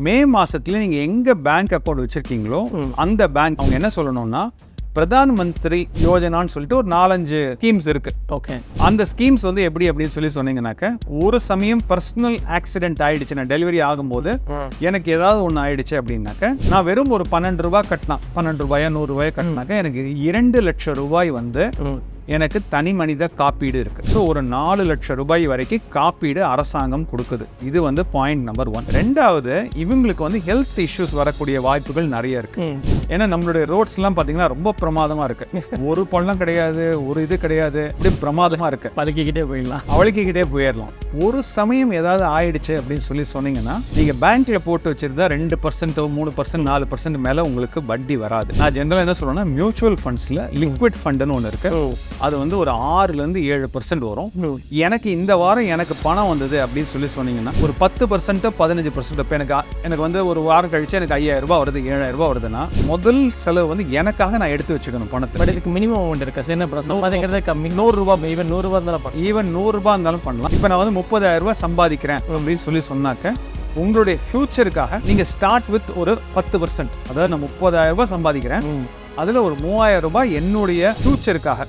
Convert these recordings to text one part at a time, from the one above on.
மே மாசத்துல நீங்க எங்க பேங்க் அக்கௌண்ட் வச்சிருக்கீங்களோ அந்த பேங்க் அவங்க என்ன சொல்லணும்னா பிரதான் மந்திரி யோஜனான்னு சொல்லிட்டு ஒரு நாலஞ்சு ஸ்கீம்ஸ் இருக்கு. ஓகே. அந்த ஸ்கீம்ஸ் வந்து எப்படி அப்படின்னு சொல்லி சொன்னீங்கன்னாக்க ஒரு சமயம் பர்சனல் ஆக்சிடென்ட் ஆயிடுச்சு நான் டெலிவரி ஆகும்போது எனக்கு ஏதாவது ஒன்று ஆயிடுச்சு அப்படின்னாக்க நான் வெறும் ஒரு பன்னெண்டு ரூபாய் கட்டினா பன்னெண்டு ரூபாயா நூறு ரூபாய் கட்டினாக்க எனக்கு இரண்டு லட்சம் ரூபாய் வந்து எனக்கு தனி மனித காப்பீடு இருக்கு. ஸோ ஒரு நாலு லட்சம் ரூபாய் வரைக்கும் காப்பீடு அரசாங்கம் கொடுக்குது. இது வந்து பாயிண்ட் நம்பர் ஒன் ரெண்டாவது இவங்களுக்கு வந்து ஹெல்த் இஷ்யூஸ் வரக்கூடிய வாய்ப்புகள் நிறைய இருக்கு. ஏன்னா நம்மளுடைய ரோட்ஸ்லாம் பார்த்தீங்கன்னா ரொம்ப பிரமாதமா இருக்கு. ஒரு பள்ளம் கிடையாது ஒரு இது கிடையாது. இப்படி பிரமாதமா இருக்கு. பழக்கிக்கிட்டே போயிடலாம். அவளுக்கிட்டே போயிடலாம். ஒரு சமயம் ஏதாவது ஆயிடுச்சு அப்படின்னு சொல்லி சொன்னீங்கன்னா நீங்க பேங்க்ல போட்டு வச்சிருந்தா ரெண்டு பர்சன்ட்டோ மூணு பர்சன்ட் நாலு பர்சன்ட் மேல உங்களுக்கு வட்டி வராது. நான் ஜென்ரலாக என்ன சொல்றேன்னா மியூச்சுவல் ஃபண்ட்ஸ்ல லிக்விட் ஃபண்டுன்னு ஒன்று இருக்கு. அது வந்து ஒரு ஆறுல இருந்து ஏழு பர்சன்ட் வரும். எனக்கு இந்த வாரம் எனக்கு பணம் வந்தது அப்படின்னு சொல்லி சொன்னீங்கன்னா ஒரு பத்து பர்சன்ட்டோ பதினஞ்சு பர்சன்ட் இப்போ எனக்கு எனக்கு வந்து ஒரு வாரம் கழிச்சு எனக்கு ஐயாயிரம் ரூபாய் வருது ஏழாயிரம் ரூபாய் வருதுன்னா முதல் செலவு வந்து எனக்காக நான் எடுத்து வச்சுக்கணும் பணத்தை. பட் இதுக்கு மினிமம் அமௌண்ட் இருக்கு? ப்ராசஸ் சம்பாதிக்கிறதே கம்மி. நூறுரூவா ஈவன் நூறுரூவா இருந்தாலும் பண்ணலாம் ஈவன் நூறுரூபா இருந்தாலும் பண்ணலாம். இப்போ நான் வந்து முப்பதாயிரம் ரூபாய் சம்பாதிக்கிறேன் அப்படின்னு சொல்லி சொன்னாக்க உங்களுடைய ஃபியூச்சருக்காக நீங்கள் ஸ்டார்ட் வித் ஒரு பத்து பர்சன்ட் அதாவது நான் முப்பதாயிரம் ரூபாய் சம்பாதிக்கிறேன். அதில் ஒரு மூவாயிரம் ரூபாய் என்னுடைய ஃபியூச்சருக்காக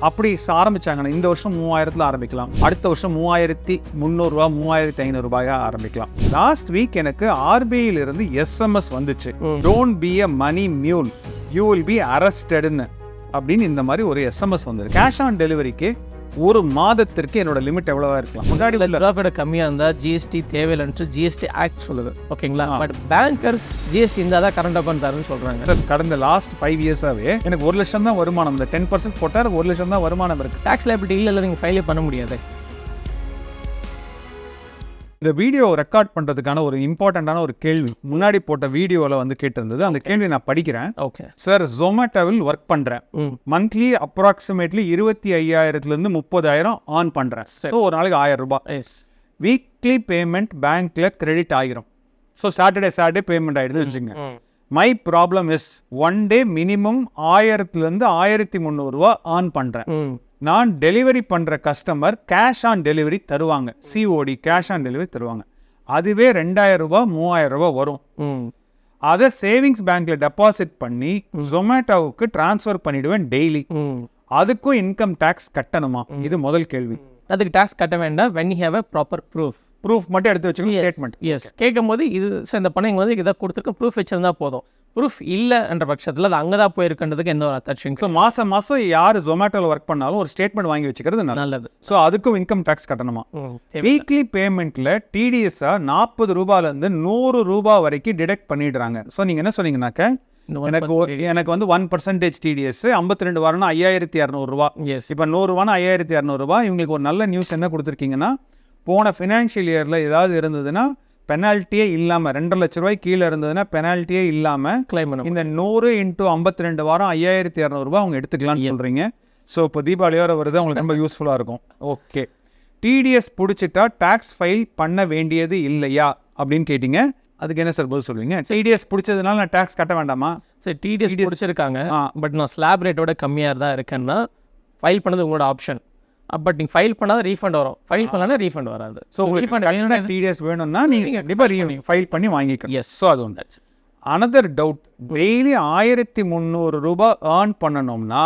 அப்படி ஆரம்பிச்சாங்கன்னா இந்த வருஷம் மூவாயிரத்துல ஆரம்பிக்கலாம். அடுத்த வருஷம் மூவாயிரத்தி முந்நூறுரூவா மூவாயிரத்தி ஐநூறு ரூபாயா ஆரம்பிக்கலாம். லாஸ்ட் வீக் எனக்கு ஆர்பிஐல இருந்து எஸ்எம்எஸ் வந்துச்சு. Don't be a money mule you will be அரஸ்டட்னு அப்படின்னு இந்த மாதிரி ஒரு எஸ்எம்எஸ் வந்திருக்கு கேஷ் ஆன் டெலிவரிக்கு ஒரு மாதத்திற்கு என்னோட லிமிட் எவ்வளவா இருக்கலாம்? முன்னாடி ரூபா கம்மியாக இருந்தால் ஜிஎஸ்டி தேவையில்லைன்ட்டு ஜிஎஸ்டி ஆக்ட் சொல்லுது. ஓகேங்களா பட் பேங்கர்ஸ் ஜிஎஸ்டி இருந்தால் தான் கரண்ட் அக்கௌண்ட் தருன்னு சொல்கிறாங்க சார் கடந்த லாஸ்ட் ஃபைவ் இயர்ஸாவே எனக்கு ஒரு லட்சம் தான் வருமானம். இந்த டென் பர்சன்ட் போட்டால் ஒரு லட்சம் தான் வருமானம் இருக்கு. டேக்ஸ் லைபிலிட்டி இல்லை இல்லை நீங்கள் ஃபைலே பண்ண முடியாது. இந்த வீடியோ ரெக்கார்ட் பண்றதுக்கான ஒரு இம்பார்ட்டண்ட்டான ஒரு கேள்வி. முன்னாடி போட்ட வீடியோவில் வந்து கேட்டிருந்தது. அந்த கேள்வி நான் படிக்கிறேன். ஓகே சார் ஜொமேட்டோவில் ஒர்க் பண்றேன். ம். மந்த்லி அப்ராக்சிமேட்லி இருபத்தி ஐயாயிரத்துல இருந்து முப்பதாயிரம் ஆன் பண்றேன். ஸோ ஒரு நாளைக்கு ஆயிரம் ரூபாய். எஸ் வீக்லி பேமெண்ட் பேங்க்ல கிரெடிட் ஆகிரும் ஸோ சாட்டர்டே சாட்டர்டே பேமெண்ட் ஆயிடுது வச்சுங்க my. Problem is one day minimum ஆயிரத்துலேருந்து ஆயிரத்தி முந்நூறுரூவா ஆன் பண்ணுறேன் நான் டெலிவரி பண்ணுற கஸ்டமர் கேஷ் ஆன் டெலிவரி தருவாங்க. சிஓடி கேஷ் ஆன் டெலிவரி தருவாங்க. அதுவே ரெண்டாயிரம் ரூபாய் மூவாயிரம் ரூபாய் வரும். ம். அதை சேவிங்ஸ் பேங்க்ல டெபாசிட் பண்ணி ஜொமேட்டோவுக்கு ட்ரான்ஸ்ஃபர் பண்ணிடுவேன் டெய்லி அதுக்கும் இன்கம் டேக்ஸ் கட்டணுமா? இது முதல் கேள்வி. அதுக்கு டேக்ஸ் கட்ட வேண்டாம். When have a proper proof proof மட்டும் எடுத்து வச்சுக்கணும் ஸ்டேட்மெண்ட் எஸ் கேட்கும் போது இது இந்த பணம் இங்கே வந்து இதை கொடுத்துருக்க ப்ரூஃப் வச்சிருந்தா போதும். ப்ரூஃப் இல்லைன்ற பட்சத்தில் அது அங்கே தான் போயிருக்குன்றதுக்கு எந்த ஒரு அத்தாட்சியும் ஸோ மாசம் மாசம் யார் ஜொமேட்டோவில் ஒர்க் பண்ணாலும் ஒரு ஸ்டேட்மெண்ட் வாங்கி வச்சுக்கிறது நல்லது. ஸோ அதுக்கும் இன்கம் டேக்ஸ் கட்டணுமா? வீக்லி பேமெண்ட்ல டிடிஎஸ்ஸா நாற்பது ரூபாயிலேருந்து நூறு ரூபாய் வரைக்கும் டிடெக்ட் பண்ணிடுறாங்க. ஸோ நீங்க என்ன சொன்னீங்கன்னாக்க எனக்கு எனக்கு வந்து ஒன் பர்சன்டேஜ் டிடிஎஸ் ஐம்பத்தி ரெண்டு வாரம்னா ஐயாயிரத்தி இரநூறுவா எஸ் இப்போ நூறுரூவானா ஐயாயிரத்தி இரநூறுபா இவங்களுக்கு ஒரு நல்ல நியூஸ் என்ன கொடுத்துருக்கீங்கன்னா போன ஃபினான்ஷியல் இயரில் ஏதாவது இருந்ததுன்னா பெனால்ட்டியே இல்லாமல் ரெண்டரை லட்ச ரூபாய் கீழே இருந்ததுன்னா பெனால்ட்டியே இல்லாமல் கிளைம் பண்ண இந்த நூறு இன்ட்டு ஐம்பத்தி ரெண்டு வாரம் ஐயாயிரத்தி இரநூறுபா அவங்க எடுத்துக்கலாம்னு சொல்கிறீங்க ஸோ இப்போ தீபாவளியோட வருது அவங்களுக்கு ரொம்ப யூஸ்ஃபுல்லாக இருக்கும். ஓகே டிடிஎஸ் பிடிச்சிட்டா டேக்ஸ் ஃபைல் பண்ண வேண்டியது இல்லையா? அப்படின்னு கேட்டிங்க. அதுக்கு என்ன சார் பதில் சொல்லுவீங்க டிடிஎஸ் பிடிச்சதுனால நான் டேக்ஸ் கட்ட வேண்டாமா? சரி டிடிஎஸ் பிடிச்சிருக்காங்க. பட் நான் ஸ்லாப் ரேட்டோட கம்மியாக தான் இருக்கேன்னா ஃபைல் பண்ணது உங்களோட ஆப்ஷன் பட் நீங்கள் ஃபைல் பண்ணாத ரீஃபண்ட் வரும். ஃபைல் பண்ணலாம் ரீஃபண்ட் வராது. ஸோ refund கட்டின டிடிஎஸ் வேணும்னா நீங்கள் கண்டிப்பாக ஃபைல் பண்ணி வாங்கிக்கணும் Yes. ஸோ அது ஒன்று அனதர் டவுட் டெய்லி ஆயிரத்தி முந்நூறு ரூபாய் ஏர்ன் பண்ணணும்னா.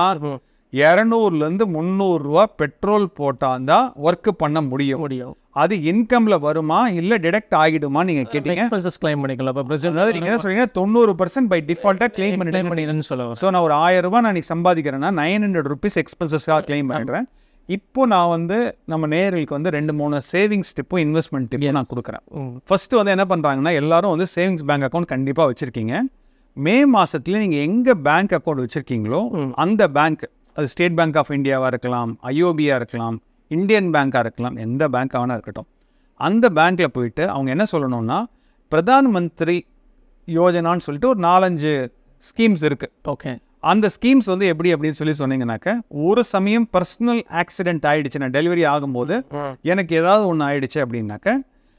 இரநூறுலேருந்து முந்நூறுரூவா பெட்ரோல் போட்டால் தான் ஒர்க் பண்ண முடியும். முடியும். அது இன்கம்ல வருமா இல்ல டிடெக்ட் ஆகிடுமா நீங்க கேட்டீங்க? எக்ஸ்பென்சஸ் கிளைம் பண்ணிக்கலாம். இப்போ பிரசிடென்ட் அதாவது நீங்க என்ன சொல்றீங்க தொண்ணூறு பர்சன்ட் பை டிஃபால்ட்டா கிளைம் கிளைம் பண்ணிட்டு பண்ணிடுன்னு சொல்லுவாங்க ஸோ நான் ஒரு ஆயிரம் ரூபாய் நான் சம்பாதிக்கிறேன்னா நைன் ஹண்ட்ரட் ருபீஸ் எக்ஸ்பென்சஸ்க்காக கிளைம் பண்ணிடுறேன். இப்போ நான் வந்து நம்ம நேர்களுக்கு வந்து ரெண்டு மூணு சேவிங்ஸ் டிப்பும் இன்வெஸ்ட்மெண்ட் டிப்பும் நான் கொடுக்குறேன். ம் ஃபர்ஸ்ட் வந்து என்ன பண்றாங்கன்னா எல்லாரும் வந்து சேவிங்ஸ் பேங்க் அக்கௌண்ட் கண்டிப்பா வச்சிருக்கீங்க. மே மாசத்துல நீங்க எங்க பேங்க் அக்கௌண்ட் வச்சிருக்கீங்களோ அந்த பேங்க் அது ஸ்டேட் பேங்க் ஆஃப் இந்தியாவா இருக்கலாம் ஐஓபியா இருக்கலாம் இந்தியன் பேங்காக இருக்கலாம் எந்த பேங்காக வேணா இருக்கட்டும். அந்த பேங்க்ல போயிட்டு அவங்க என்ன சொல்லணும்னா பிரதான் மந்திரி யோஜனான்னு சொல்லிட்டு ஒரு நாலஞ்சு ஸ்கீம்ஸ் இருக்கு. ஓகே அந்த ஸ்கீம்ஸ் வந்து எப்படி அப்படின்னு சொல்லி சொன்னீங்கன்னாக்க ஒரு சமயம் பர்சனல் ஆக்சிடென்ட் ஆயிடுச்சு நான் டெலிவரி ஆகும்போது எனக்கு ஏதாவது ஒன்று ஆயிடுச்சு அப்படின்னாக்க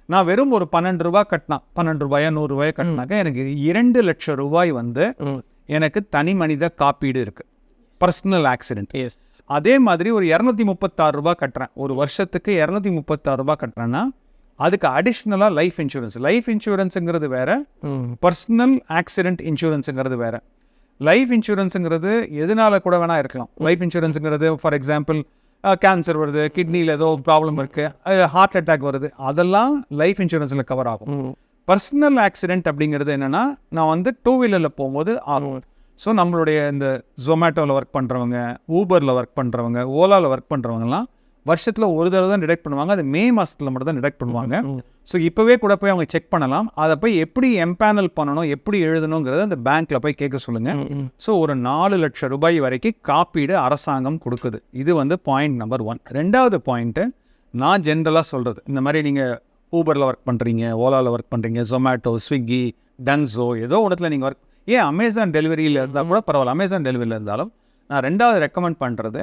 நான் வெறும் ஒரு பன்னெண்டு ரூபாய் கட்டினா பன்னெண்டு ரூபாயா நூறு ரூபாய் கட்டினாக்க எனக்கு இரண்டு லட்சம் ரூபாய் வந்து எனக்கு தனி மனித காப்பீடு இருக்கு. பர்சனல் ஆக்சிடென்ட் அதே மாதிரி ஒரு இரநூத்தி முப்பத்தாறு ரூபாய் கட்டுறேன். ஒரு வருஷத்துக்கு இரநூத்தி முப்பத்தாறு ரூபாய் கட்டுறேன்னா அதுக்கு அடிஷ்னலாக லைஃப் இன்சூரன்ஸ் லைஃப் இன்சூரன்ஸுங்கிறது வேற பர்சனல் ஆக்சிடென்ட் இன்சூரன்ஸுங்கிறது வேற. லைஃப் இன்சூரன்ஸுங்கிறது எதனால கூட வேணா இருக்கலாம். லைஃப் இன்சூரன்ஸுங்கிறது ஃபார் எக்ஸாம்பிள் கேன்சர் வருது கிட்னியில் ஏதோ ப்ராப்ளம் இருக்குது ஹார்ட் அட்டாக் வருது அதெல்லாம் லைஃப் இன்சூரன்ஸில் கவர் ஆகும். பர்சனல் ஆக்சிடென்ட் அப்படிங்கிறது என்னன்னா நான் வந்து டூ வீலரில் போகும்போது ஆகும். ஸோ நம்மளுடைய இந்த ஜொமேட்டோவில் ஒர்க் பண்ணுறவங்க ஊபரில் ஒர்க் பண்ணுறவங்க ஓலாவில் ஒர்க் பண்ணுறவங்கலாம் வருஷத்தில் ஒரு தடவை தான் டிடெக்ட் பண்ணுவாங்க. அது மே மாதத்தில் மட்டும் தான் டிடெக்ட் பண்ணுவாங்க. ஸோ இப்போவே கூட போய் அவங்க செக் பண்ணலாம். அதை போய் எப்படி எம்பேனல் பண்ணணும் எப்படி எழுதணுங்கிறத அந்த பேங்க்கில் போய் கேட்க சொல்லுங்கள். ஸோ ஒரு நாலு லட்சம் ரூபாய் வரைக்கும் காப்பீடு அரசாங்கம் கொடுக்குது. இது வந்து பாயிண்ட் நம்பர் ஒன் ரெண்டாவது பாயிண்ட்டு நான் ஜென்ரலாக சொல்கிறது இந்த மாதிரி நீங்கள் ஊபரில் ஒர்க் பண்ணுறீங்க ஓலாவில் ஒர்க் பண்ணுறீங்க ஜொமேட்டோ ஸ்விக்கி டன்ஸோ ஏதோ இடத்துல நீங்கள் ஒர்க் ஏன் அமேசான் டெலிவரியில் இருந்தால் கூட பரவாயில்ல. அமேசான் டெலிவரியில் இருந்தாலும் நான் ரெண்டாவது ரெக்கமெண்ட் பண்ணுறது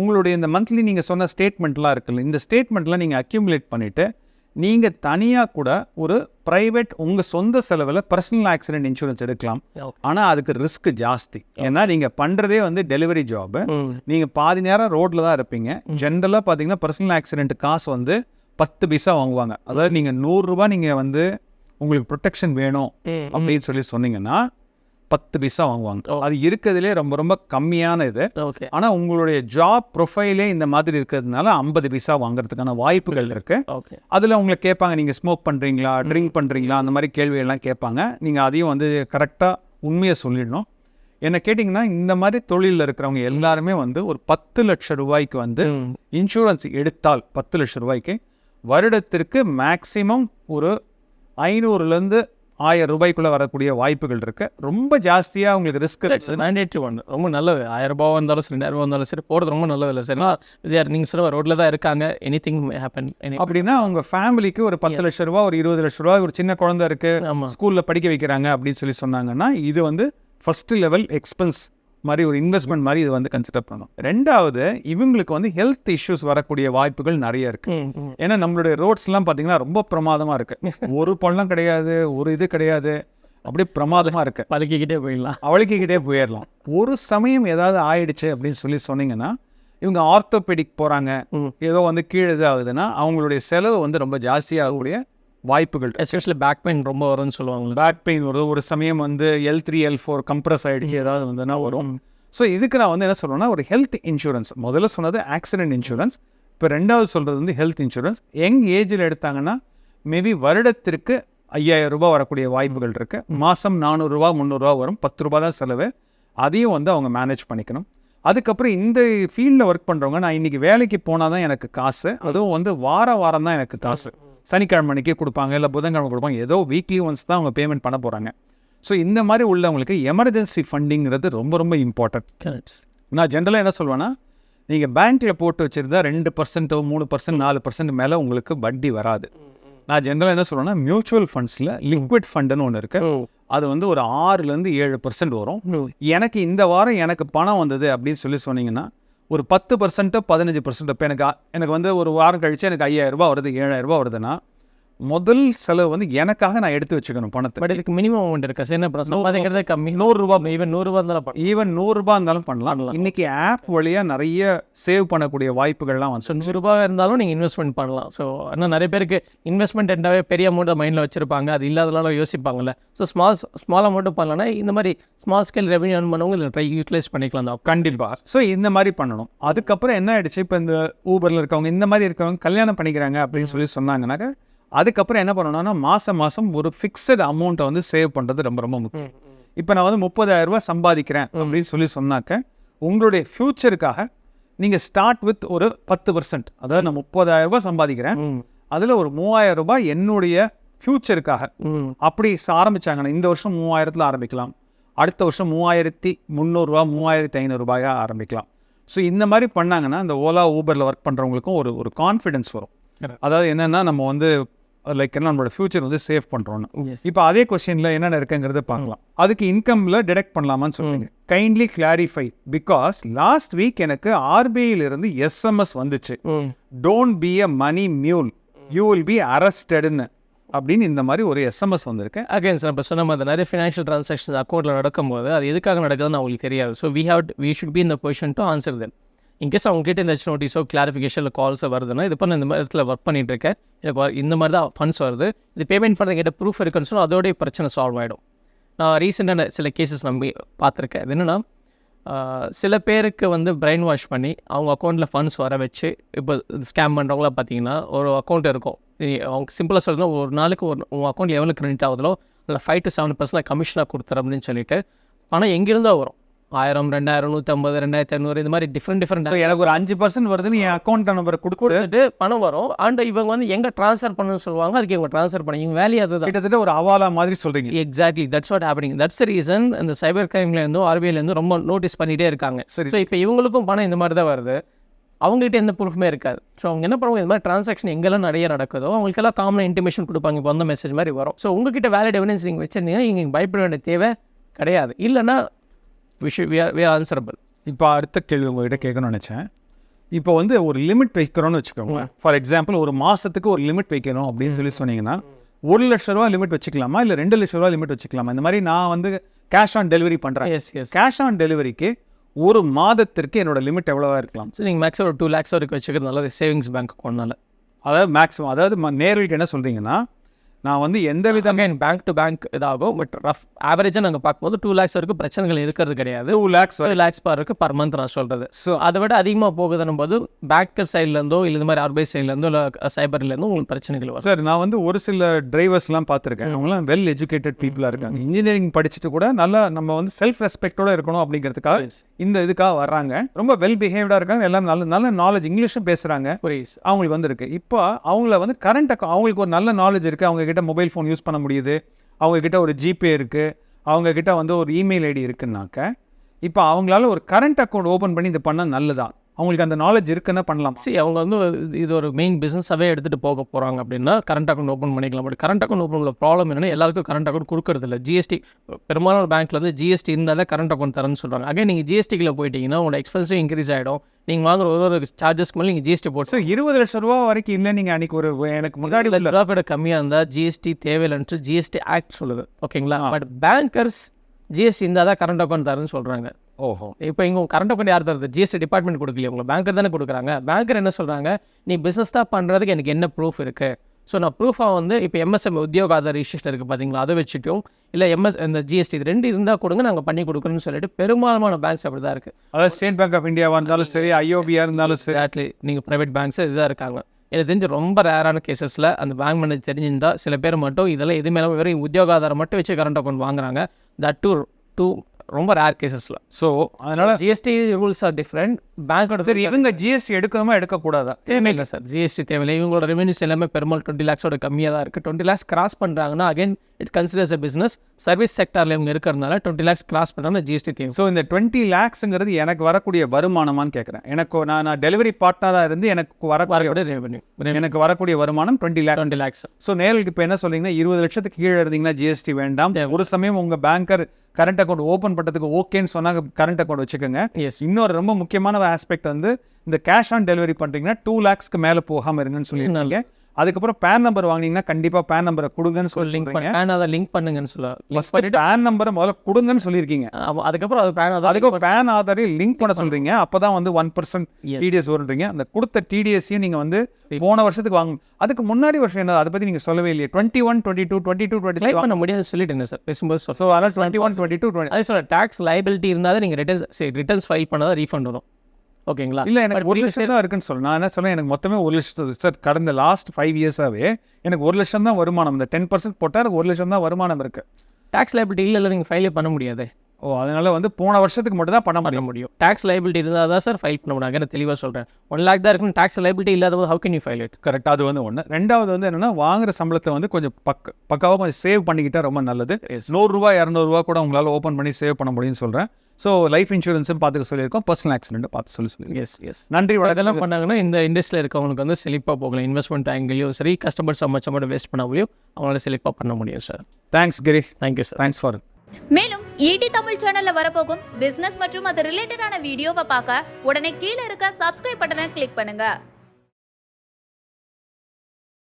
உங்களுடைய இந்த மந்த்லி நீங்கள் சொன்ன ஸ்டேட்மெண்ட்லாம் இருக்குல்ல இந்த ஸ்டேட்மெண்ட்லாம் நீங்கள் அக்யூமுலேட் பண்ணிவிட்டு நீங்கள் தனியாக கூட ஒரு ப்ரைவேட் உங்கள் சொந்த செலவில் பர்சனல் ஆக்சிடென்ட் இன்சூரன்ஸ் எடுக்கலாம். ஆனால் அதுக்கு ரிஸ்க் ஜாஸ்தி. ஏன்னா நீங்கள் பண்ணுறதே வந்து டெலிவரி ஜாபு. நீங்கள் பாதி நேரம் ரோட்டில் தான் இருப்பீங்க. ஜென்ரலாக பார்த்தீங்கன்னா பர்சனல் ஆக்சிடென்ட் காசு வந்து பத்து பைசா வாங்குவாங்க. அதாவது நீங்கள் நூறுரூபா நீங்கள் வந்து உங்களுக்கு ப்ரொடெக்ஷன் வேணும். அப்படின்னு சொல்லி சொன்னீங்கன்னா பத்து பைசா வாங்குவாங்க. அது இருக்கிறதுலே ரொம்ப ரொம்ப கம்மியான இது. ஆனால் உங்களுடைய ஜாப் ப்ரொஃபைலே இந்த மாதிரி இருக்கிறதுனால ஐம்பது பைசா வாங்குறதுக்கான வாய்ப்புகள் இருக்குது ஓகே. அதில் உங்களை கேட்பாங்க நீங்கள் ஸ்மோக் பண்ணுறீங்களா ட்ரிங்க் பண்ணுறீங்களா அந்த மாதிரி கேள்வியெல்லாம் கேட்பாங்க. நீங்கள் அதையும் வந்து கரெக்டாக உண்மையை சொல்லிடணும். என்ன கேட்டிங்கன்னா இந்த மாதிரி தொழிலில் இருக்கிறவங்க எல்லாருமே வந்து ஒரு பத்து லட்சம் ரூபாய்க்கு வந்து. இன்சூரன்ஸ் எடுத்தால் பத்து லட்சம் ரூபாய்க்கு வருடத்திற்கு மேக்ஸிமம் ஒரு ஐநூறுலேருந்து ஆயிரம் ரூபாய்க்குள்ளே வரக்கூடிய வாய்ப்புகள் இருக்குது ரொம்ப ஜாஸ்தியாக உங்களுக்கு ரிஸ்க் மேண்டேட்ரி ஒன் ரொம்ப நல்லது. ஆயிரம் ரூபாவா இருந்தாலும் சரி ரெண்டாயிரம் ரூபா இருந்தாலும் சரி போகிறது ரொம்ப நல்லது இல்லை. சரி இது நீங்கள் சொல்ல ரோட்டில் தான் இருக்காங்க. எனி திங் ஹேப்பன் அப்படின்னா அவங்க ஃபேமிலிக்கு ஒரு பத்து லட்சம் ரூபா ஒரு இருபது லட்சம் ரூபா ஒரு சின்ன குழந்தை இருக்குது ஸ்கூலில் படிக்க வைக்கிறாங்க அப்படின்னு சொல்லி சொன்னாங்கன்னா இது வந்து ஃபர்ஸ்ட் லெவல் எக்ஸ்பென்ஸ் மாதிரி ஒரு இன்வெஸ்ட்மெண்ட் மாதிரி இது வந்து கன்சிடர் பண்ணணும். ரெண்டாவது இவங்களுக்கு வந்து ஹெல்த் இஷ்யூஸ் வரக்கூடிய வாய்ப்புகள் நிறைய இருக்கு. ஏன்னா நம்மளுடைய ரோட்ஸ்லாம் பார்த்தீங்கன்னா ரொம்ப பிரமாதமாக இருக்கு. ஒரு பள்ளம் கிடையாது ஒரு இது கிடையாது. அப்படியே பிரமாதமாக இருக்கு. பழக்கிக்கிட்டே போயிடலாம். அவளுக்கிட்டே போயிடலாம். ஒரு சமயம் ஏதாவது ஆயிடுச்சு அப்படின்னு சொல்லி சொன்னீங்கன்னா இவங்க ஆர்த்தோபெடிக் போகிறாங்க. ஏதோ வந்து கீழே இது ஆகுதுன்னா அவங்களுடைய செலவு வந்து ரொம்ப ஜாஸ்தியாகக்கூடிய வாய்ப்புகள். எஸ்பெஷலி பேக் பெயின் ரொம்ப வரும்னு சொல்லுவாங்களே பேக் பெயின் வரும் ஒரு சமயம் வந்து L three L four compress ஆகிடுச்சு ஏதாவது வந்துன்னா வரும். ஸோ இதுக்கு நான் வந்து என்ன சொல்றேன்னா ஒரு ஹெல்த் இன்சூரன்ஸ் முதல்ல சொன்னது ஆக்சிடென்ட் இன்சூரன்ஸ் இப்போ ரெண்டாவது சொல்கிறது வந்து ஹெல்த் இன்சூரன்ஸ் யங் ஏஜில் எடுத்தாங்கன்னா மேபி வருடத்திற்கு ஐயாயிரம் ரூபாய் வரக்கூடிய வாய்ப்புகள் இருக்கு. மாதம் நானூறுரூவா முந்நூறுரூவா வரும். பத்து ரூபா தான் செலவு. அதையும் வந்து அவங்க மேனேஜ் பண்ணிக்கணும். அதுக்கப்புறம் இந்த ஃபீல்டில் ஒர்க் பண்ணுறவங்க நான் இன்னைக்கு வேலைக்கு போனால் தான் எனக்கு காசு. அதுவும் வந்து வார வாரம் தான் எனக்கு காசு. சனிக்கிழமை அன்னைக்கே கொடுப்பாங்க இல்லை புதன்கிழமை கொடுப்பாங்க. ஏதோ வீக்லி ஒன்ஸ் தான் அவங்க பேமெண்ட் பண்ண போகிறாங்க ஸோ இந்த மாதிரி உள்ளவங்களுக்கு எமர்ஜென்சி ஃபண்டிங்கிறது ரொம்ப ரொம்ப இம்பார்ட்டன்ட் கரெக்ட் நான் ஜென்ரலாக என்ன சொல்வேன்னா நீங்கள் பேங்க்கில் போட்டு வச்சிருந்தா ரெண்டு பர்சன்ட்டோ மூணு பர்சன்ட் நாலு பர்சன்ட் மேலே உங்களுக்கு வட்டி வராது. நான் ஜென்ரலாக என்ன சொல்லுவேன்னா மியூச்சுவல் ஃபண்ட்ஸில் லிக்விட் ஃபண்டுன்னு ஒன்று இருக்குது அது வந்து ஒரு ஆறுலேருந்து ஏழு பர்சன்ட் வரும். எனக்கு இந்த வாரம் எனக்கு பணம் வந்தது அப்படின்னு சொல்லி சொன்னீங்கன்னா ஒரு பத்து பர்சன்ட்டோ பதினஞ்சு பர்சன்ட் இப்போ எனக்கு எனக்கு வந்து ஒரு வாரம் கழிச்சு எனக்கு ஐயாயிரம் வருது ஏழாயிரம் வருதுன்னா முதல் செலவு வந்து எனக்காக நான் எடுத்து வச்சுக்கணும் பணத்தை. பட் இதுக்கு மினிமம் அமௌண்ட் இருக்கா? என்ன சம்பாதிக்கிறதே கம்மி. நூறுரூபா ஈவன் நூறுரூவா இருந்தாலும் பண்ணலாம். ஈவன் நூறுரூபா இருந்தாலும் பண்ணலாம். இன்னைக்கு ஆப் வழியாக நிறைய சேவ் பண்ணக்கூடிய வாய்ப்புகள்லாம் வந்து நூறுரூபா இருந்தாலும் நீங்கள் இன்வெஸ்ட்மெண்ட் பண்ணலாம். ஸோ ஆனால் நிறைய பேருக்கு இன்வெஸ்ட்மெண்ட் என்றாவே பெரிய அமௌண்ட் மைண்டில் வச்சிருப்பாங்க. அது இல்லாதனால யோசிப்பாங்கல்ல. ஸோ ஸ்மால் ஸ்மால் அமௌண்ட்டும் பண்ணலன்னா இந்த மாதிரி ஸ்மால் ஸ்கேல் ரெவன்யூ earn பண்ணவங்க இதில் ட்ரை யூட்டிலைஸ் பண்ணிக்கலாம் தான். கண்டிப்பாக ஸோ இந்த மாதிரி பண்ணணும். அதுக்கப்புறம் என்ன ஆயிடுச்சு? இப்போ இந்த ஊபரில் இருக்கவங்க இந்த மாதிரி இருக்கவங்க கல்யாணம் பண்ணிக்கிறாங்க அப்படின்னு சொல்லி சொன்னாங்கன்னாக்க அதுக்கப்புறம் என்ன பண்ணணும்னா மாதம் மாதம் ஒரு ஃபிக்ஸட் அமௌண்ட்டை வந்து சேவ் பண்ணுறது ரொம்ப ரொம்ப முக்கியம். இப்போ நான் வந்து முப்பதாயிரம் ரூபாய் சம்பாதிக்கிறேன் அப்படின்னு சொல்லி சொன்னாக்க உங்களுடைய ஃப்யூச்சருக்காக நீங்கள் ஸ்டார்ட் வித் ஒரு பத்து பர்சன்ட் அதாவது நான் முப்பதாயிரம் ரூபாய் சம்பாதிக்கிறேன் அதில் ஒரு மூவாயிரம் ரூபாய் என்னுடைய ஃப்யூச்சருக்காக அப்படி ஆரம்பிச்சாங்கன்னா இந்த வருஷம் மூவாயிரத்தில் ஆரம்பிக்கலாம். அடுத்த வருஷம் மூவாயிரத்தி முந்நூறுரூவா மூவாயிரத்தி ஐநூறுரூபாயாக ஆரம்பிக்கலாம். ஸோ இந்த மாதிரி பண்ணாங்கன்னா இந்த ஓலா ஊபரில் ஒர்க் பண்ணுறவங்களுக்கும் ஒரு ஒரு கான்ஃபிடென்ஸ் வரும். அதாவது என்னென்னா நம்ம வந்து லைக் என்ன நம்மளோட ஃப்யூச்சர் வந்து சேவ் பண்ணுறோன்னு இப்போ அதே கொஸ்டினில் என்னென்ன இருக்குங்கிறத பார்க்கலாம். அதுக்கு இன்கமில் டிடெக்ட் பண்ணலாமான்னு சொல்லுங்க kindly clarify because last week எனக்கு இருந்து எஸ்எம்எஸ் வந்துச்சு. Don't be a money mule you will be அரஸ்டடுன்னு அப்படின்னு இந்த மாதிரி ஒரு எஸ்எம்எஸ் வந்திருக்கு. அகைன் சார் இப்போ சொன்ன மாதிரி நிறைய ஃபினான்ஷியல் ட்ரான்சாக்ஷன்ஸ் அக்கௌண்ட்டில் நடக்கும்போது அது எதுக்காக நடக்குதுன்னு அவங்களுக்கு தெரியாது. So we have we should be இந்த position to answer then in case அவங்ககிட்ட ஏதாச்சும் நோட்டீஸோ கிளாரிஃபிகேஷன் கால்ஸோ வருதுன்னா இது பண்ண இந்த மாதிரி இடத்துல ஒர்க் பண்ணிகிட்ருக்கேன் எனக்கு இந்த மாதிரி தான் ஃபண்ட்ஸ் வருது. இது பேமெண்ட் பண்ணுறதுக்கிட்ட ப்ரூஃப் இருக்குன்னு சொன்னால் அதோடய பிரச்சனை சால்வ் ஆகிடும் நான் ரீசெண்டான சில கேசஸ் நம்பி பார்த்துருக்கேன். அது என்னென்னா சில பேருக்கு வந்து பிரெயின் வாஷ் பண்ணி அவங்க அக்கௌண்ட்டில் ஃபண்ட்ஸ் வர வச்சு இப்போ ஸ்கேம் பண்ணுறவங்களாம் பார்த்தீங்கன்னா ஒரு அக்கௌண்ட் இருக்கும். நீ- அவங்க சிம்பிளாக சொல்லணும் ஒரு நாளுக்கு ஒரு உங்கள் அக்கௌண்ட் எவ்வளோ கிரெடிட் ஆகுதோ அதில் ஃபைவ் டு செவன் பர்சன்ட் கமிஷனாக கொடுத்துறேன் அப்படின்னு சொல்லிட்டு பணம் எங்கேருந்தோ வரும். ஆயிரம் ரெண்டாயிரம் நூற்றம்பது ரெண்டாயிரத்தி ஐநூறு இது மாதிரி டிஃப்ரெண்ட் டிஃப்ரெண்ட் எனக்கு ஒரு அஞ்சு பர்சன்ட் வருதுன்னு என் அக்கௌண்ட் நம்பரை கொடுத்து கொடுத்துட்டு பணம் வரும். அண்ட் இவங்க வந்து எங்கே ட்ரான்ஸ்ஃபர் பண்ணணும்னு சொல்லுவாங்க அதுக்கு இவங்க ட்ரான்ஸ்ஃபர் பண்ணி இவங்க வேலையை அதுதான். கிட்டத்தட்ட ஒரு அவாலா மாதிரி சொல்றீங்க. Exactly that's what happening that's reason இந்த சைபர் கிரைம்லேருந்தும் ஆர்பிஐலேருந்தும் ரொம்ப நோட்டீஸ் பண்ணிகிட்டே இருக்காங்க. சரி. ஸோ இப்போ இவங்களுக்கும் பணம் இந்த மாதிரி தான் வருது. அவங்ககிட்ட எந்த ப்ரூஃப்மே இருக்காது. ஸோ அவங்க என்ன பண்ணுவாங்க இந்த மாதிரி ட்ரான்சாக்ஷன் எங்கெல்லாம் நிறைய நடக்குதோ அவங்களுக்கெல்லாம் காமனாக இன்டிமேஷன் கொடுப்பாங்க. இப்போ வந்த மெசேஜ் மாதிரி வரும். ஸோ உங்ககிட்ட வேலிட் எவிடன்ஸ் நீங்கள் வச்சிருந்தீங்கன்னா நீங்கள் பயப்பட வேண்டிய தேவை கிடையாது. இல்லைன்னா which we are we are answerable இப்போ அடுத்த கேள்வி உங்ககிட்ட கேட்கணும்னு நினச்சேன். இப்போ வந்து ஒரு லிமிட் வைக்கிறோம்னு வச்சுக்கோங்க. ஃபார் எக்ஸாம்பிள் ஒரு மாசத்துக்கு ஒரு லிமிட் வைக்கணும் அப்படின்னு சொல்லி சொன்னீங்கன்னா ஒரு லட்ச ரூபா லிமிட் வச்சுக்கலாமா? இல்லை ரெண்டு லட்ச ரூபா லிமிட் வச்சுக்கலாமா? இந்த மாதிரி நான் வந்து கேஷ் ஆன் டெலிவரி பண்ணுறேன் எஸ் எஸ் கேஷ் ஆன் டெலிவரிக்கு ஒரு மாதத்திற்கு என்னோட லிமிட் எவ்வளவா இருக்கலாம்? ஸோ நீங்கள் மேக்ஸிமம் ஒரு டூ லேக்ஸ் வரைக்கும் வச்சுக்கிறது நல்லது சேவிங்ஸ் பேங்க் அக்கௌண்ட்னால அதாவது மேக்ஸிமம் அதாவது நேர்களுக்கு என்ன சொல்றீங்கன்னா நான் வந்து எந்த வித அகைன் பேங்க் டு பேங்க் இதாகும் பட் ரஃப் ஆவரேஜாக நாங்கள் பார்க்கும்போது டூ லேக்ஸ் வரைக்கும் பிரச்சனைகள் இருக்கிறது கிடையாது. Two lakhs two lakhs per இருக்கு பர் மந்த் நான் சொல்கிறது ஸோ அதை விட அதிகமாக போகுதுன்னும் போது பேக்கர் சைட்லேருந்தோ இல்லை இந்த மாதிரி ஆர்பிஐ சைட்லேருந்தோ இல்லை சைபர்லேருந்தோ உங்களுக்கு பிரச்சனைகள் வரும். சார் நான் வந்து ஒரு சில டிரைவர்ஸ்லாம் பார்த்துருக்கேன். அவங்களாம் வெல் எஜுகேட்டட் பீப்புளாக இருக்காங்க. இன்ஜினியரிங் படிச்சுட்டு கூட நல்லா நம்ம வந்து செல்ஃப் ரெஸ்பெக்டோட இருக்கணும் அப்படிங்கிறதுக்காக இந்த இதுக்காக வர்றாங்க. ரொம்ப வெல் பிஹேவ்டாக இருக்காங்க. எல்லாம் நல்ல நல்ல நாலேஜ் இங்கிலீஷும் பேசுகிறாங்க அவங்களுக்கு வந்து இருக்கு இப்போ அவங்கள வந்து கரண்ட் அக்கௌண்ட் அவங்களுக்கு ஒரு நல்ல நாலேஜ் இருக்குது அவங்க கிட்ட மொபைல் ஃபோன் யூஸ் பண்ண முடியுது. அவங்க கிட்ட ஒரு ஜிபே இருக்குது அவங்க கிட்ட வந்து ஒரு இமெயில் ஐடி இருக்குன்னாக்க இப்போ அவங்களால ஒரு கரண்ட் அக்கௌண்ட் ஓப்பன் பண்ணி இது பண்ணால் நல்லதா? அவங்களுக்கு அந்த நாலேஜ் இருக்குன்னா பண்ணலாம்? சரி அவங்க வந்து இது- இது ஒரு மெயின் பிஸ்னஸாகவே எடுத்துகிட்டு போக போகிறாங்க அப்படின்னா கரண்ட் அக்கௌண்ட் ஓப்பன் பண்ணிக்கலாம். பட் கரண்ட் அக்கௌண்ட் ஓப்பன் உள்ள ப்ராப்ளம் என்னன்னா எல்லாருக்கும் கரண்ட் அக்கௌண்ட் கொடுக்கறது இல்லை. ஜிஎஸ்டி பெரும்பாலான பேங்க்ல வந்து ஜிஎஸ்டி இருந்தால் தான் கரண்ட் அக்கௌண்ட் தரேன்னு சொல்கிறாங்க அகைன் நீங்கள் ஜிஎஸ்டிக்குள்ள போயிட்டீங்கன்னா உங்களோட எக்ஸ்பென்ஸும் இன்க்ரீஸ் ஆகிடும் நீங்கள் வாங்குற ஒரு ஒரு சார்ஜஸ்க்கு மேலே நீங்கள் ஜிஎஸ்டி போட்டு சார் இருபது லட்சம் ரூபா வரைக்கும் இல்லை நீங்கள் அன்னைக்கு ஒரு எனக்கு முன்னாடி முன்னாடி ரூபா விட கம்மியாக இருந்தால் ஜிஎஸ்டி தேவையில்லைன்ட்டு ஜிஎஸ்டி ஆக்ட் சொல்லுது. ஓகேங்களா பட் பேங்கர்ஸ் ஜிஎஸ்டி இருந்தால் தான் கரண்ட் அக்கௌண்ட் தரேன்னு சொல்கிறாங்க ஓஹோ. இப்போ இங்கே கரண்ட் அக்கௌண்ட் யார் தருது? ஜிஎஸ்டி டிபார்ட்மெண்ட் கொடுக்கலையே. உங்களுக்கு பேங்கர் தானே கொடுக்குறாங்க. பேங்கர் என்ன சொல்கிறாங்க நீ பிஸ்னஸ் தான் பண்ணுறதுக்கு எனக்கு என்ன ப்ரூஃப் இருக்குது ஸோ நான் ப்ரூஃபாக வந்து இப்போ எம்எஸ்எம் உத்தியோக ஆதார் ரிஜிஸ்டர் இருக்குது பார்த்தீங்களா அதை வச்சுட்டும். இல்லை எம்எஸ் இந்த ஜிஎஸ்டி இது ரெண்டு இருந்தால் கொடுங்க நாங்கள் பண்ணி கொடுக்குறோன்னு சொல்லிட்டு பெரும்பாலான பேங்க்ஸ் அப்படி தான் இருக்குது அதாவது ஸ்டேட் பேங்க் ஆஃப் இந்தியாவாக இருந்தாலும் சரி ஐஓபியாக இருந்தாலும் சரி. எக்ஸாக்ட்லி நீங்கள் ப்ரைவேட் பேங்க்ஸ் இதுதான் இருக்காங்க. எனக்கு தெரிஞ்சு ரொம்ப ரேரான கேசஸில் அந்த பேங்க் மேனேஜர் தெரிஞ்சிருந்தா சில பேர் மட்டும் இதெல்லாம் எதுவுமே இல்லாமல் வெறும் உத்தியோக ஆதாரம் மட்டும் வச்சு கரண்ட் அக்கௌண்ட் வாங்குறாங்க. தட் டூ டூ ரொம்ப ரேர் கேசஸில் ஸோ அதனால ஜிஎஸ்டி ரூல்ஸ் ஆர் டிஃப்ரெண்ட் பேங்கோட சரி இவங்க ஜிஎஸ்டி எடுக்கணுமா எடுக்கக்கூடாதா? தேவையில்லை சார். ஜிஎஸ்டி தேவையில்லை. இவங்களோட ரெவன்யூஸ் எல்லாமே பெரும்பாலும் டுவெண்ட்டி லேக்ஸோட கம்மியாக தான் இருக்குது டுவெண்ட்டி லேக்ஸ் கிராஸ் பண்ணுறாங்கன்னா again it considers a business service செக்டாரில் இவங்க இருக்கிறதுனால டுவெண்ட்டி லேக்ஸ் கிராஸ் பண்ணுறாங்க ஜிஎஸ்டி தேவை. ஸோ இந்த டுவெண்ட்டி லேக்ஸுங்கிறது எனக்கு வரக்கூடிய வருமானமான்னு கேட்குறேன் எனக்கு நான் நான் டெலிவரி பார்ட்னராக இருந்து எனக்கு வரக்கூடிய வரக்கூடிய ரெவன்யூ எனக்கு வரக்கூடிய வருமானம் twenty lakhs twenty lakhs so நேர்களுக்கு இப்போ என்ன சொல்றீங்கன்னா இருபது லட்சத்துக்கு கீழே இருந்தீங்கன்னா ஜிஎஸ்டி வேண்டாம். ஒரு சமயம் உங்கள் பேங்கர் கரண்ட் அக்கௌண்ட் ஓப்பன் பண்ணுறதுக்கு ஓகேன்னு சொன்னாங்க கரண்ட் அக்கௌண்ட் வச்சுக்கோங்க. எஸ் இன்னொரு ரொம்ப முக்கியமான ஆஸ்பெக்ட் வந்து இந்த கேஷ் ஆன் டெலிவரி பண்ணுறீங்கன்னா டூ லேக்ஸ்க்கு மேலே போகாமல் இருங்கன்னு சொல்லியிருந்தாங்க அதுக்கப்புறம் பேன் நம்பர் வாங்கினீங்கன்னா கண்டிப்பாக பேன் நம்பரை கொடுங்கன்னு சொல்லி லிங்க் பண்ணி பேன் அதை லிங்க் பண்ணுங்கன்னு சொல்ல. ஃபர்ஸ்ட் பேன் நம்பரை முதல்ல கொடுங்கன்னு சொல்லியிருக்கீங்க. அதுக்கப்புறம் அது பேன் அதை அதுக்கு பேன் ஆதாரை லிங்க் பண்ண சொல்றீங்க. அப்பதான் வந்து ஒன் பர்சன்ட். டிடிஎஸ் வருன்றீங்க. அந்த கொடுத்த டிடிஎஸ்ஸையும் நீங்க வந்து போன வருஷத்துக்கு வாங்க அதுக்கு முன்னாடி வருஷம் என்ன? அதை பத்தி நீங்க சொல்லவே இல்லையே. Twenty one twenty two twenty two twenty பண்ண முடியாது சொல்லிட்டேன் சார் பேசும்போது ஸோ அதனால் twenty one twenty two twenty அதே சொல்ல டேக்ஸ் லைபிலிட்டி இருந்தால் நீங்கள் ரிட்டர்ன்ஸ் சரி ரிட்டர்ன்ஸ் ஃபைல் பண்ணால் ரீஃபண்ட் வரும். ஓகேங்களா? இல்ல எனக்கு ஒரு லட்சம் தான் இருக்குன்னு சொல்ல. நான் என்ன சொல்றேன் எனக்கு மொத்தமே ஒரு லட்சத்து சார் கடந்த லாஸ்ட் ஃபைவ் இயர்ஸாவே எனக்கு ஒரு லட்சம் தான் வருமானம். இந்த டென் பர்சன்ட் போட்டால் எனக்கு ஒரு லட்சம் தான் வருமானம் இருக்கு. டேக்ஸ் லைபிலிட்டி இல்லை இல்லை நீங்கள் ஃபைலே பண்ண முடியாது. ஓ அதனால வந்து போன வருஷத்துக்கு மட்டும் தான் பண்ண பண்ண முடியும். டேக்ஸ் லைபிலிட்டி இருந்தால் தான் சார் ஃபைல் பண்ண முடியும். தெளிவாக சொல்கிறேன் ஒன் லேக் தான் இருக்குன்னு டேக்ஸ் லைபிலிட்டி இல்லாத போது how can you file it correct அது வந்து ஒன்று ரெண்டாவது வந்து என்னன்னா வாங்குற சம்பளத்தை வந்து கொஞ்சம் பக்க பக்காவாக கொஞ்சம் சேவ் பண்ணிக்கிட்டா ரொம்ப நல்லது. நூறுரூவா இரநூறுவா கூட உங்களால் ஓப்பன் பண்ணி சேவ் பண்ண முடியும்னு சொல்கிறேன் ஸோ லைஃப் இன்சூரன்ஸும் பார்த்துக்க சொல்லியிருக்கோம். பர்சனல் ஆக்சிடென்ட் பார்த்து சொல்லி சொல்லியிருக்கோம். எஸ் எஸ் நன்றி வணக்கம். பண்ணாங்கன்னா இந்த இண்டஸ்ட்ரியில் இருக்கவங்களுக்கு வந்து செழிப்பாக போகலாம். இன்வெஸ்ட்மெண்ட் ஆங்கிலையும் சரி கஸ்டமர் சம்மச்சமோட வேஸ்ட் பண்ண முடியும் அவங்களால செழிப்பாக பண்ண முடியும் sir thanks Giri thank you sir thanks for மேலும் ஈடி தமிழ் சேனல்ல வரப்போகும் பிசினஸ் மற்றும் அது ரிலேட்டடான வீடியோவை பார்க்க உடனே கீழே இருக்க சப்ஸ்கிரைப் பட்டனை கிளிக் பண்ணுங்க.